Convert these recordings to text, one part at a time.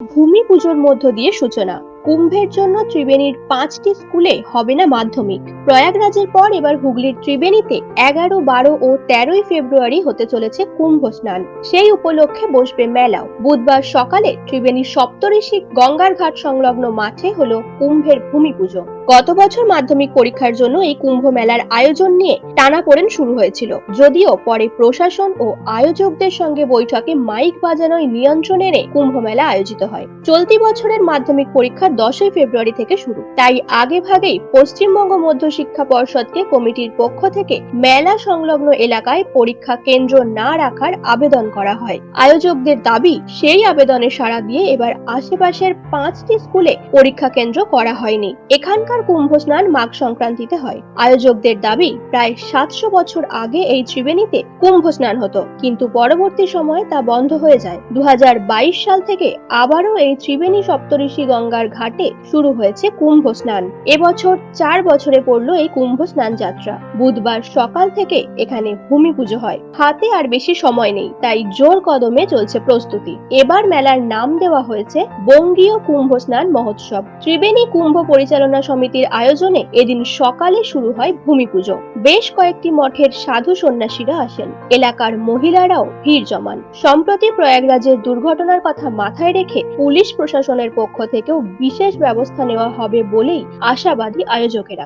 ভূমি পুজোর মধ্য দিয়ে সূচনা। কুম্ভের জন্য ত্রিবেণীর পাঁচটি স্কুলে হবে না মাধ্যমিক। প্রয়াগরাজের পর এবার হুগলির ত্রিবেণীতে এগারো, বারো ও তেরোই ফেব্রুয়ারি হতে চলেছে কুম্ভ স্নান। সেই উপলক্ষে বসবে মেলাও। বুধবার সকালে ত্রিবেণীর সপ্তঋষি গঙ্গার ঘাট সংলগ্ন মাঠে হলো কুম্ভের ভূমি পুজো। গত বছর মাধ্যমিক পরীক্ষার জন্য এই কুম্ভ মেলার আয়োজন নিয়ে টানাপোড়েন শুরু হয়েছিল। যদিও পরে প্রশাসন ও আয়োজকদের সঙ্গে বৈঠকে মাইক বাজানোয় নিয়ন্ত্রণ এনে কুম্ভ মেলা আয়োজিত হয়। চলতি বছরের মাধ্যমিক পরীক্ষা দশই ফেব্রুয়ারি থেকে শুরু। তাই আগে ভাগেই পশ্চিমবঙ্গ মধ্য শিক্ষা পর্ষদকে কমিটির পক্ষ থেকে মেলা সংলগ্ন এলাকায় পরীক্ষা কেন্দ্র না রাখার আবেদন করা হয়। আয়োজকদের দাবি, সেই আবেদনে সাড়া দিয়ে এবার আশেপাশের পাঁচটি স্কুলে পরীক্ষা কেন্দ্র করা হয়নি। এখানকার কুম্ভ স্নান মাঘ সংক্রান্তিতে হয়। আয়োজকদের দাবি, প্রায় সাতশো বছর আগে এই ত্রিবেণীতে কুম্ভ স্নান হতো, কিন্তু পরবর্তী সময়ে তা বন্ধ হয়ে যায়। দু হাজার বাইশ সাল থেকে আবারও এই ত্রিবেণী সপ্তঋষি গঙ্গার ঘাটে শুরু হয়েছে কুম্ভ স্নান। এবছর চার বছরে পড়ল এই কুম্ভ স্নান যাত্রা। বুধবার সকাল থেকে এখানে ভূমি পুজো হয়। হাতে আর বেশি সময় নেই, তাই জোর কদমে চলছে প্রস্তুতি। এবার মেলার নাম দেওয়া হয়েছে বঙ্গীয় কুম্ভ স্নান মহোৎসব। ত্রিবেণী কুম্ভ পরিচালনা সমিতির আয়োজনে এদিন সকালে শুরু হয় ভূমি পুজো। বেশ কয়েকটি মঠের সাধু সন্ন্যাসীরা আসেন। এলাকার মহিলারাও ভিড় জমান। সম্প্রতি প্রয়াগরাজের দুর্ঘটনার কথা মাথায় রেখে পুলিশ প্রশাসনের পক্ষ থেকেও বিশেষ ব্যবস্থা নেওয়া হবে বলেই আশাবাদী আয়োজকেরা।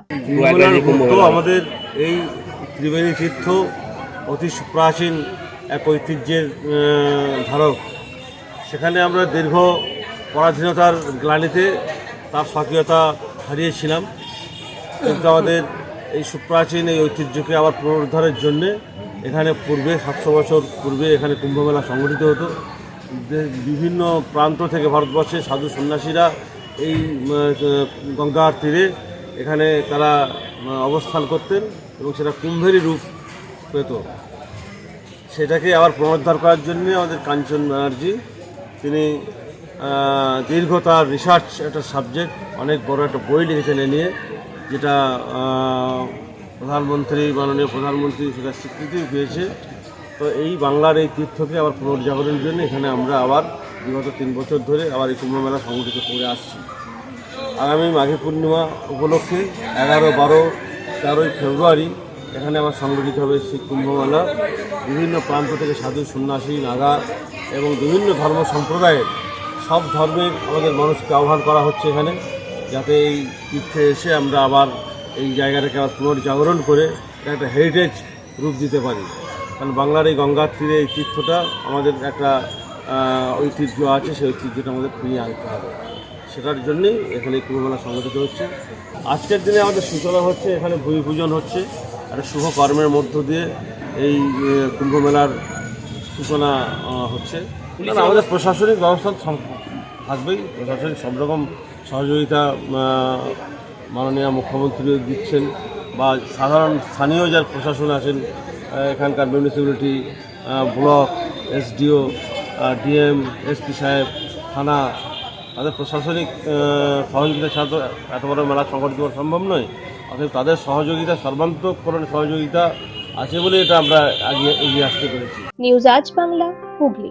আমাদের এই ত্রিবেণী তীর্থ অতি প্রাচীন এক ঐতিহ্যের ধারক। সেখানে আমরা দীর্ঘ পরাধীনতার গ্লানিতে তার স্বকীয়তা হারিয়েছিলাম। কিন্তু আমাদের এই সুপ্রাচীন এই ঐতিহ্যকে আবার পুনরুদ্ধারের জন্যে এখানে পূর্বে সাতশো বছর পূর্বে এখানে কুম্ভমেলা সংগঠিত হতো। বিভিন্ন প্রান্ত থেকে ভারতবর্ষে সাধু সন্ন্যাসীরা এই গঙ্গার তীরে এখানে তারা অবস্থান করতেন এবং সেটা কুম্ভেরই রূপ পেত। সেটাকে আবার পুনরুদ্ধার করার জন্য আমাদের কাঞ্চন ব্যানার্জি, তিনি দীর্ঘ তার রিসার্চ একটা সাবজেক্ট অনেক বড় একটা বই লিখেছেন এ নিয়ে, যেটা প্রধানমন্ত্রী, মাননীয় প্রধানমন্ত্রী সেটা স্বীকৃতি পেয়েছে তো এই বাংলার এই তীর্থকে আবার পুনর্জাগরণের জন্য এখানে আমরা আবার বিগত তিন বছর ধরে আবার এই কুম্ভ মেলা সংগঠিত করে আসছি। আগামী মাঘী পূর্ণিমা উপলক্ষে এগারো, বারো, তেরোই ফেব্রুয়ারি এখানে আবার সংগঠিত হবে সেই কুম্ভমেলা বিভিন্ন প্রান্ত থেকে সাধু, সন্ন্যাসী, নাগা এবং বিভিন্ন ধর্ম সম্প্রদায়ের সব ধর্মের আমাদের মানুষকে আহ্বান করা হচ্ছে এখানে, যাতে এই তীর্থে এসে আমরা আবার এই জায়গাটাকে আবার পুনর্জাগরণ করে একটা হেরিটেজ রূপ দিতে পারি। কারণ বাংলার এই গঙ্গার তীরে এই তীর্থটা আমাদের একটা ঐতিহ্য আছে, সেই ঐতিহ্যটা আমাদের ফিরিয়ে আনতে হবে। সেটার জন্যই এখানে এই কুম্ভমেলা সংগঠিত হচ্ছে। আজকের দিনে আমাদের সূচনা হচ্ছে, এখানে ভূমি পূজন হচ্ছে। একটা শুভ কর্মের মধ্য দিয়ে এই কুম্ভমেলার সূচনা হচ্ছে। আমাদের প্রশাসনিক ব্যবস্থা থাকবেই। প্রশাসনিক সব রকম সহযোগিতা মাননীয় মুখ্যমন্ত্রীও দিচ্ছেন বা সাধারণ স্থানীয় যার প্রশাসন আছেন এখানকার municipality block SDO DM SP সাহেব থানা তাদের প্রশাসনিক সহযোগিতা ছাড়া তো এত বড় মেলা সংগঠিত করা সম্ভব নয়। অতএব তাদের সহযোগিতা সর্বান্তকরণ সহযোগিতা আছে বলে এটা আমরা এগিয়ে এগিয়ে আসতে পেরেছি। নিউজ আজ বাংলা হুগলি।